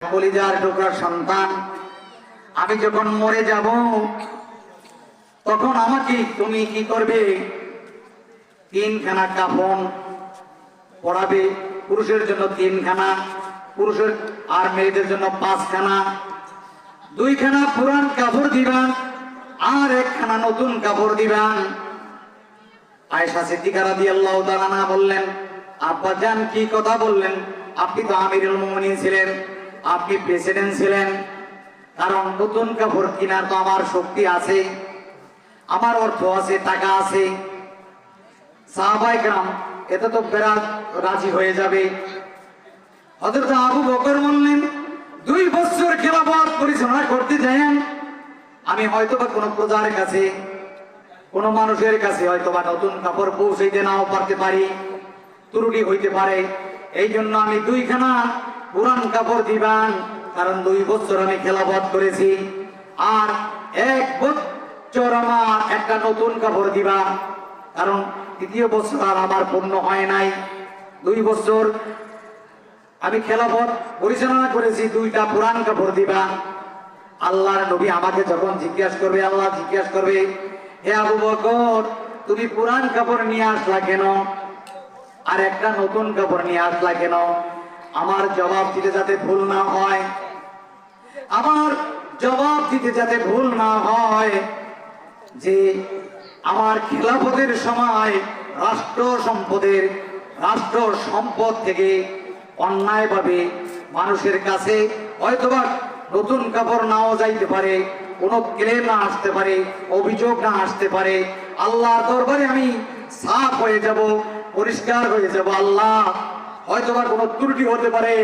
কলিজার টুকরার সন্তান, আমি যখন মরে যাব, তখন আমাকে তুমি কি করবে? তিনখানা কাফন পড়াবে পুরুষের জন্য তিনখানা, পুরুষের আর মেয়েদের জন্য পাঁচখানা। দুইখানা পুরান কাপড় দিবান আর একখানা নতুন কাপড় দিবান আয়েশা সিদ্দিকারা দিয়ে আল্লাহ না বললেন, আব্বা জান কি কথা বললেন? আপনি তো আমিরুল মুমিনিন ছিলেন। আপনি প্রেসিডেন্ট ছিলেন, কারণ নতুন কাপড় কেনার তো আমার শক্তি আছে, আমার অর্থ আছে, টাকা আছে। সাহাবাই গ্রাম এতে তো বেড়াত রাজি হয়ে যাবে। হযরত আবু বকর বললেন, দুই বছর খেলাফত পরিচালনা করতে যান আমি হয়তো বা কোনো প্রজার কাছে, কোন মানুষের কাছে হয়তো বা নতুন কাপড় পৌঁছাইতে নাও পারতে পারি, ত্রুটি হইতে পারে। এই জন্য আমি দুইখানা পুরান কাপড় দিবান, কারণ দুই বছর আমি খেলাবত করেছি। আর এক বছর আমার একটা নতুন কাপড় দিবা, কারণ তৃতীয় বছর আর আমার পূর্ণ হয় নাই। দুই বছর আমি খেলাফত পরিচালনা করেছি, দুইটা পুরান কাপড় দিবা। আল্লাহর নবী আমাকে যখন জিজ্ঞাসা করবে, আল্লাহ জিজ্ঞাসা করবে, হে আবু বকর, তুমি পুরান কাপড় নিয়ে আসলা কেন? আর একটা নতুন কাপড় নিয়ে আসলা কেন? আমার জবাব দিতে যাতে ভুল না হয়। আমার জবাব দিতে যাতে ভুল না হয়, যে আমার খেলাফতের সময় রাষ্ট্র সম্পদের, রাষ্ট্র সম্পদ থেকে অন্যায়ভাবে মানুষের কাছে হয়তোবা নতুন কাপড় নাও যাইতে পারে, কোনো ক্লেম না আসতে পারে, অভিযোগ না আসতে পারে আল্লাহ দরবারে আমি সাফ হয়ে যাব, পরিষ্কার হয়ে যাব, আল্লাহ হয়তোবা কোনো ত্রুটি হতে পারে।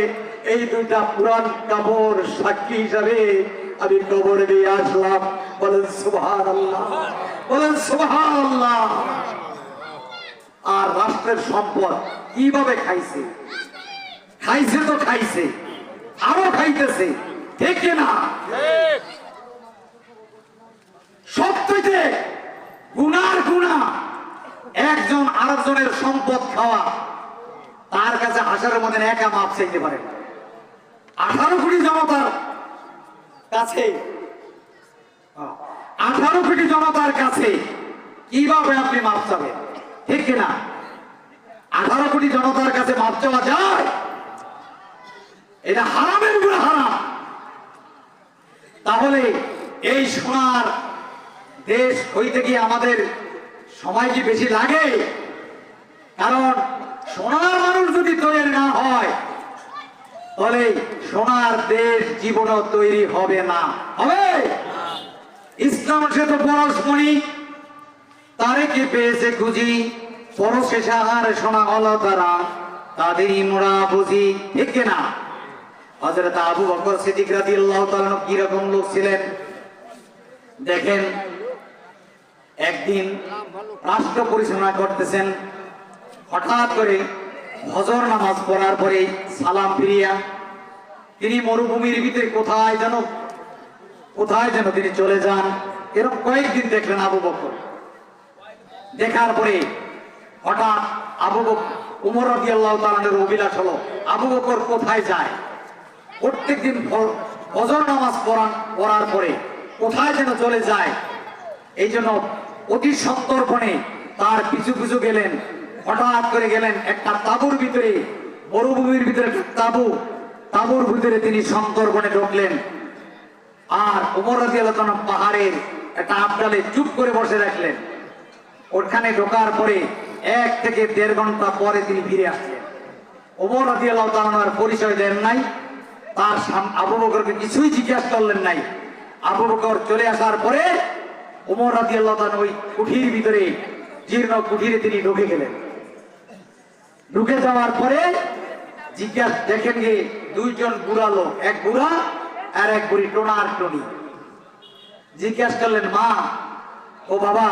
এই দুইটা পুরান কাপড় সাক্ষী হিসাবে আমি কবর দিয়ে আসলাম। বলেন সুবহান আল্লাহ বলেন সুবহান আল্লাহ আর রাষ্ট্রের সম্পদ কীভাবে খাইছে? খাইছে তো খাইছে আরও খাইতেছে ঠিক না? সত্যিতে গুনার গুণা একজন আরেকজনের সম্পদ খাওয়া। তার কাছে হাসারের মধ্যে একা মাপ চাইতে পারে আঠারো কোটি জনতার কাছে আঠারো কোটি জনতার কাছে কীভাবে আপনি মাপ চাবেন? ঠিক কিনা আঠারো কোটি জনতার কাছে মাপ চাওয়া যায়? এটা হারামের উপরে হারাম। তাহলে এই সোনার দেশ হইতে গিয়ে আমাদের সময় কি বেশি লাগে? কারণ সোনার মানুষ যদি তৈরি না হয়, তাহলে সোনার দেশ জীবনও তৈরি হবে না। হবে? ইসলাম সে তো পরশমণি তারে কি পেয়েছে খুঁজি, পরশে সাহার সোনা হলো তারা তাদেরই মোড়া বুঝি, ঠিক না? হজরত আবু বকর সিদ্দিক লোক ছিলেন? দেখেন, একদিন রাষ্ট্র পরিচালনা করতেছেন হঠাৎ করে হজর নামাজ পড়ার পরে সালাম ফিরিয়া তিনি মরুভূমির ভিতরে কোথায় যেন কোথায় যেন তিনি চলে যান, এরকম কয়েকদিন দেখলেন আবু বকর। দেখার পরে হঠাৎ আবু উমর রবি আল্লাহ তালানের অভিলাষ হলো, আবু বকর কোথায় যায়? প্রত্যেকদিন ফ- ফজর নামাজ পড়ান, পড়ার পরে কোথায় যেন চলে যায়? এই জন্য অতি সন্তর্পণে তার পিছু পিছু গেলেন হঠাৎ করে গেলেন একটা তাবুর ভিতরে, মরুভূমির ভিতরে একটা তাবু। তাবুর ভিতরে তিনি সন্তর্পণে ঢুকলেন। আর উমর রাজি পাহাড়ের একটা আবডালে চুপ করে বসে রাখলেন। ওখানে ঢোকার পরে এক থেকে দেড় ঘণ্টা পরে তিনি ফিরে আসলেন। ওমর রাজি আল্লাহ পরিচয় দেন নাই। তার আবু বকরকে কিছুই জিজ্ঞাসা করলেন নাই। আবু বকর চলে আসার পরে ওমর রাজি আল্লাহ ওই কুঠির ভিতরে, জীর্ণ কুঠিরে তিনি ঢুকে গেলেন। ঢুকে যাওয়ার পরে জিজ্ঞাসা দেখেন যে দুইজন বুড়া লোক, এক বুড়া আর এক বুড়ি টোনা আর টনি। জিজ্ঞাসা করলেন, মা, ও বাবা,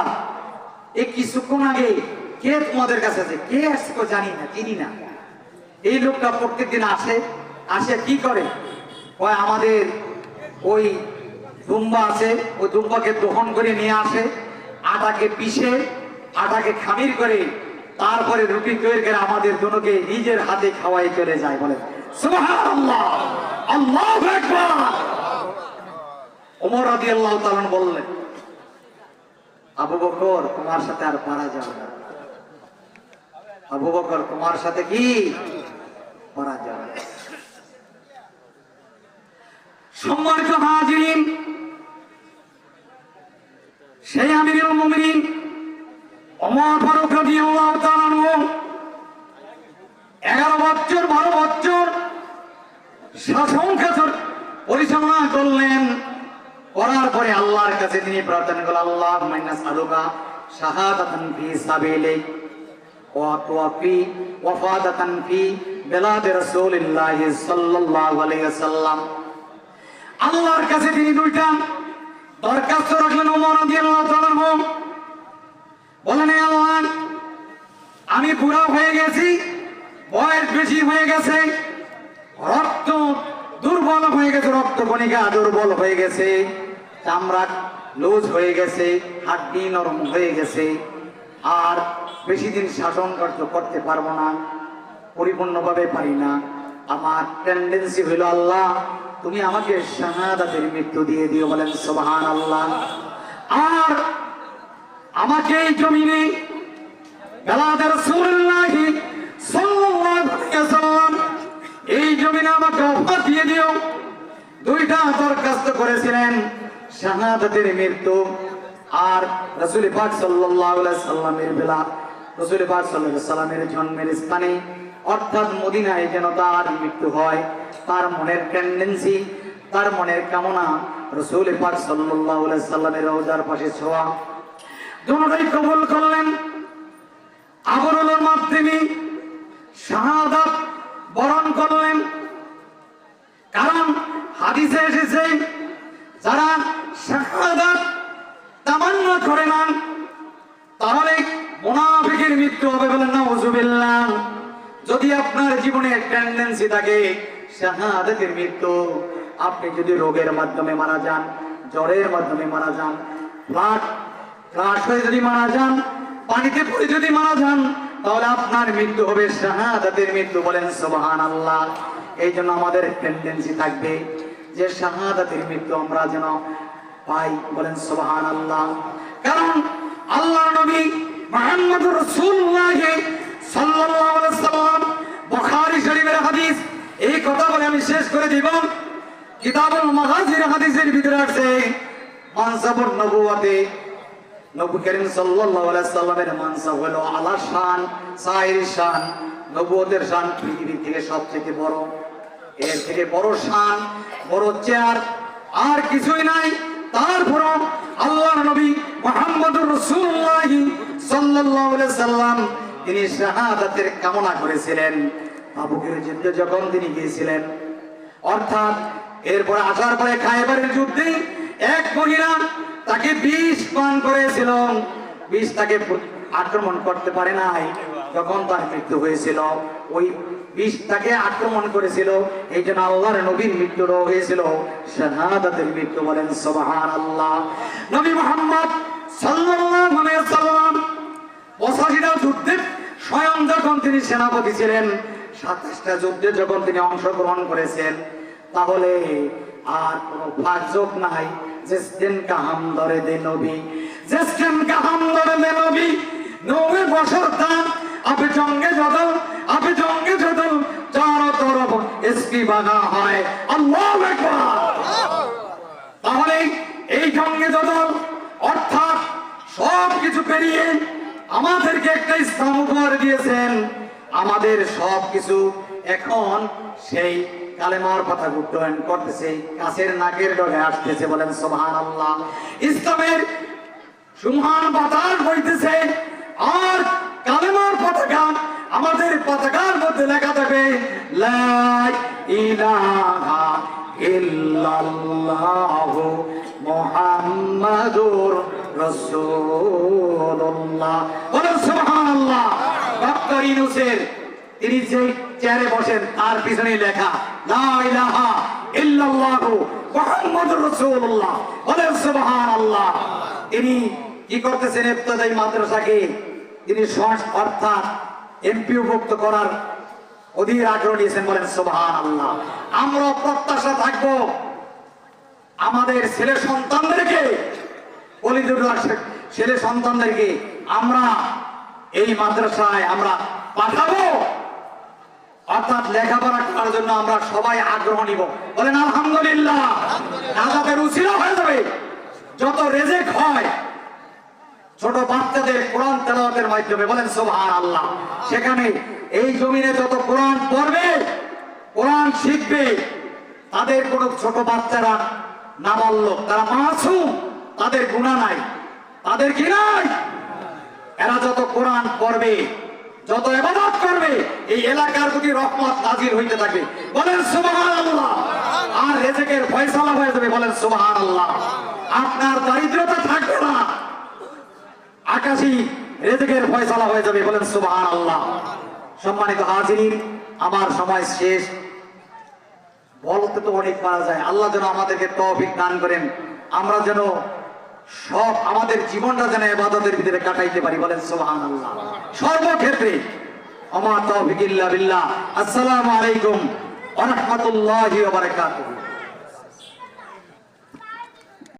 এ কিছুক্ষণ আগে কে তোমাদের কাছে আছে? কে আসছে জানি না, চিনি না। এই লোকটা প্রত্যেকদিন আসে আসে কি করে? কয়, আমাদের ওই দুম্বা আছে, ওই দুম্বাকে দহন করে নিয়ে আসে, আটাকে পিষে, আটাকে খামির করে তারপরে রুটি তৈরি করে আমাদের দুটোকে নিজের হাতে খাওয়াই চলে যায় বলে। সেই মুমিনিন, ওমর এগারো বছর, বারো বছর শাসন খাসন পরিচালনা করলেন। করার পরে আল্লাহর কাছে তিনি প্রার্থনা করলেন আল্লাহ মাইনাস আলুকা শাহাদাতান ফি সাবিলিক ওয়া তুওয়াফি ওয়াফাদাতান ফি বেলাদ রাসূলিল্লাহ সাল্লাল্লাহু আলাইহি ওয়াসাল্লাম। আল্লাহর কাছে তিনি দুইটা দরখাস্ত রাখলেন ওমর রাদিয়াল্লাহু তাআলা বলেন আল্লাহ আমি বুড়া হয়ে গেছি, বয়স বেশি হয়ে গেছে, রক্ত দুর্বল হয়ে গেছে রক্ত কণিকা দুর্বল হয়ে গেছে চামড়া লুজ হয়ে গেছে, হাড্ডি নরম হয়ে গেছে। আর বেশি দিন শাসন কার্য করতে পারব না, পরিপূর্ণভাবে পারি না। আমার টেন্ডেন্সি হইল, আল্লাহ, তুমি আমাকে শাহাদাতের মৃত্যু দিয়ে দিও বলেন সোবাহান আল্লাহ আর আমাকে এই জমিনে এই জমিনে আমাকে অফার দিয়ে দিও। দুইটা দরখাস্ত করেছিলেন, শাহাদাতের মৃত্যু আর রাসূল পাক সাল্লাল্লাহু আলাইহি সাল্লামের বেলা। রাসূল পাক সাল্লাল্লাহু আলাইহি সাল্লামের জন্মের যেন তার মৃত্যু হয়, তার মনের টেন্ডেন্সি তার মনের কামনা রসুল পাক সাল্লাল্লাহু আলাইহি সাল্লামের রওজার পাশে ছোঁয়া। দুটোই কবুল করলেন। আবরুলের মাধ্যমে শাহাদাত বরণ করলেন। কারণ হাদিসে এসেছে, যারা শাহাদাত তামান্না করে না, তাহলে মুনাফিকের মৃত্যু হবে বলেন না হুজুবিল্লাহ যদি আপনার জীবনে টেন্ডেন্সি থাকে, শাহাদাতের মৃত্যু, আপনি যদি রোগের মাধ্যমে মারা যান, জ্বরের মাধ্যমে মারা যান ফ্লাট ফ্লাট হয়ে যদি মারা যান পানিতে পড়ে যদি মারা যান, তাহলে আপনার মৃত্যু হবে শাহাদাতের মৃত্যু বলেন সুবহান আল্লাহ এই জন্য আমাদের টেন্ডেন্সি থাকবে যে শাহাদাতের মৃত্যু আমরা যেন পাই বলেন সুবহান আল্লাহ কারণ আল্লাহ নবী মুহাম্মদুর রাসূলুল্লাহ সাল্লাল্লাহু সাল্লাম বুখারী শরীফের হাদিস, এই কথা বলে আমি শেষ করে দিব। কিতাবুল মাগাজির হাদিসের ভিতরে আছে মানসাবুর নবুয়াতে নবী করিম সাল্লামের মানসাব হলো আলা শান সাইর শান, নবুয়তের শান পৃথিবী থেকে সবথেকে বড়। এর থেকে বড় শান, বড় চেয়ার আর কিছুই নাই। তারপরও আল্লাহর নবী মুহাম্মদুর রাসূলুল্লাহ সাল্লাল্লাহু সাল্লাম তিনি শাহাদাতের কামনা করেছিলেন। আবু বকরের যুদ্ধে যখন তিনি গিয়েছিলেন, অর্থাৎ এরপরে আসার পরে খাইবারের যুদ্ধে এক মহিলা তাকে বিষ পান করেছিল বিষ তাকে আক্রমণ করতে পারে নাই। যখন তার মৃত্যু হয়েছিল, ওই বিষ তাকে আক্রমণ করেছিল। এই জন্য আল্লাহর নবীর মৃত্যু হয়েছিল। শাহাদাতের মৃত্যু বলেন সুবহান আল্লাহ নবী মোহাম্মদ সাল্লাল্লাহু আলাইহি সাল্লাম পঁচাশিটা যুদ্ধে স্বয়ং যখন তিনি সেনাপতি ছিলেন, সাতাশটা যুদ্ধে যখন তিনি অংশগ্রহণ করেছেন, তাহলে আর কোনো ফাজক নাই। জেসদিন কাহাম ধরে দে নবী জেসদিন কাহাম ধরে দে নবী নবী বছর দান আপে জঙ্গে যত আপে জঙ্গে যত চার তরফ এসকি বানা হয়। আল্লাহ তাহলে এই সঙ্গে যত অর্থাৎ সব কিছু পেরিয়ে আমাদেরকে একটা উপহার দিয়েছেন। আমাদের সব কিছু এখন সেই কালেমার কথা উড্ডয়ন করতেছে, কাছের নাকের ডগে আসতেছে বলেন সোহান আল্লাহ ইসলামের সুমহান বাতাস বইতেছে, আর কালেমার পতাকা আমাদের পতাকার মধ্যে লেখা থাকবে ইলাহা ইল্লাল্লাহু মুহাম্মাদুর রাসূলুল্লাহ। বলেন সুবহানাল্লাহ। ডক্টর ইউনূসের, তিনি যে চেয়ারে বসেন, তার পিছনে লেখা তিনি কি করতেছেন মাদ্রাসাকে? তিনি অর্থাৎ করার অধীর আগ্রহ নিয়েছেন, বলেন আমরা প্রত্যাশা থাকব আমাদের ছেলে সন্তানদেরকে ছেলে সন্তানদেরকে আমরা এই মাদ্রাসায় আমরা পাঠাবো। অর্থাৎ লেখাপড়া করার জন্য আমরা সবাই আগ্রহ নিব। বলেন, আলহামদুলিল্লাহ। হয়ে যাবে। যত রেজেক হয়, ছোট বাচ্চাদের কোরআন তেলাওয়াতের মাধ্যমে বলেন সোভান আল্লাহ সেখানে এই জমিনে যত কোরআন পড়বে, কোরআন শিখবে, তাদের কোনো ছোট বাচ্চারা না বলল তারা মাসুম, তাদের গুণা নাই। তাদের কি নাই? এরা যত কোরআন পড়বে যত এবাদত করবে, এই এলাকার প্রতি রহমত নাজির হইতে থাকবে। বলেন সুবহান আল্লাহ আর রেজেকের ফয়সালা হয়ে যাবে, বলেন সুবহান আল্লাহ আপনার দারিদ্রতা থাকবে না। আকাশি রেজেকের ফয়সালা হয়ে যাবে, বলেন সুবহান আল্লাহ সম্মানিত হাজিরিন, আমার সময় শেষ। বলতে তো অনেক পারা যায়। আল্লাহ যেন আমাদেরকে তৌফিক দান করেন। আমরা যেন সব আমাদের জীবনটা যেন এবাদতের ভিতরে কাটাইতে পারি, বলেন সোহান সর্বক্ষেত্রে আমার তো বিল্লাহ। আসসালামু আলাইকুম ওয়া রাহমাতুল্লাহি ওয়া বারাকাতুহু।